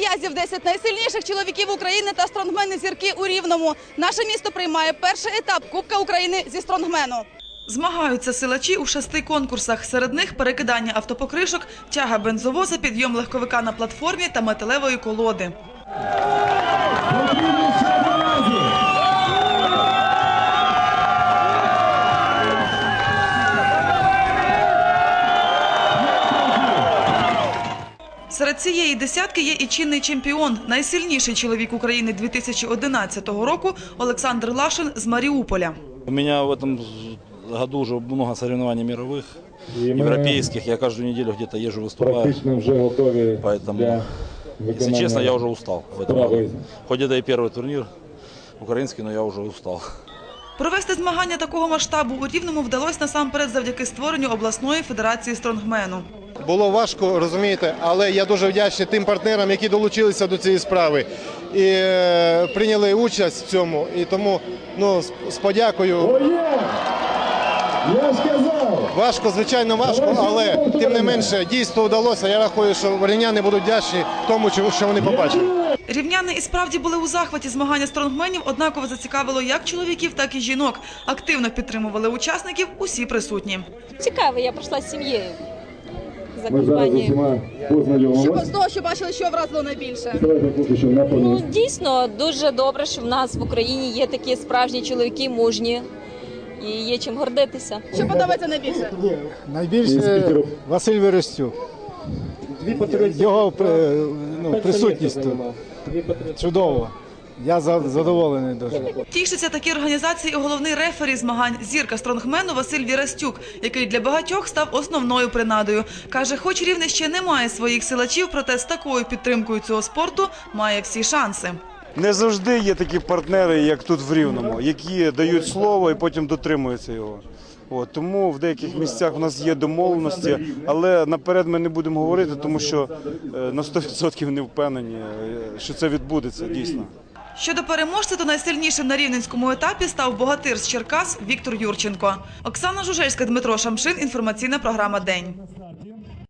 м'язів 10 найсильніших чоловіків України та стронгмени зірки у Рівному. Наше місто приймає перший етап Кубка України зі стронгмену. Змагаються силачі у шести конкурсах. Серед них перекидання автопокришок, тяга бензовоза, підйом легковика на платформі та металевої колоди. Серед цієї десятки є і чинний чемпіон, найсильніший чоловік України 2011 року Олександр Лашин з Маріуполя. У меня в этом году уже много соревнований мировых, І ми европейских. Я каждую неделю где-то езжу, выступаю. практично вже готові Поэтому, для Если виконання честно, я уже устал в этом справи. году. Хоть это и первый турнир украинский, но я уже устал. Провести змагання такого масштабу у Рівному вдалося насамперед завдяки створенню обласної федерації стронгмену. Було важко, розумієте, але я дуже вдячний тим партнерам, які долучилися до цієї справи і е, прийняли участь в цьому. І тому ну, з, подякою. Я! Важко, звичайно, важко, але тим не менше дійство вдалося. Я рахую, що рівняни будуть вдячні тому, чому- що вони побачили. Рівняни і справді були у захваті змагання стронгменів, однаково зацікавило як чоловіків, так і жінок. Активно підтримували учасників усі присутні. Цікаво, я прийшла з сім'єю за Ми зараз з усіма познайомимося. того, що бачили, що вразило найбільше? Що на Ну дійсно дуже добре, що в нас в Україні є такі справжні чоловіки, мужні і є чим гордитися. Що подобається найбільше? Найбільше Василь Верестюк. Його е, ну, присутність тут. Чудово. Я за- задоволений дуже. Тішиться такі організації і головний рефері змагань зірка стронгмену Василь Вірастюк, який для багатьох став основною принадою. Каже, хоч рівне ще не має своїх силачів, проте з такою підтримкою цього спорту має всі шанси. Не завжди є такі партнери, як тут в Рівному, які дають слово і потім дотримуються його. От, тому в деяких місцях у нас є домовленості, але наперед ми не будемо говорити, тому що е, на 100% не впевнені, е, що це відбудеться дійсно. Щодо переможця, то найсильнішим на рівненському етапі став богатир з Черкас Віктор Юрченко. Оксана Жужельська, Дмитро Шамшин. Інформаційна програма День.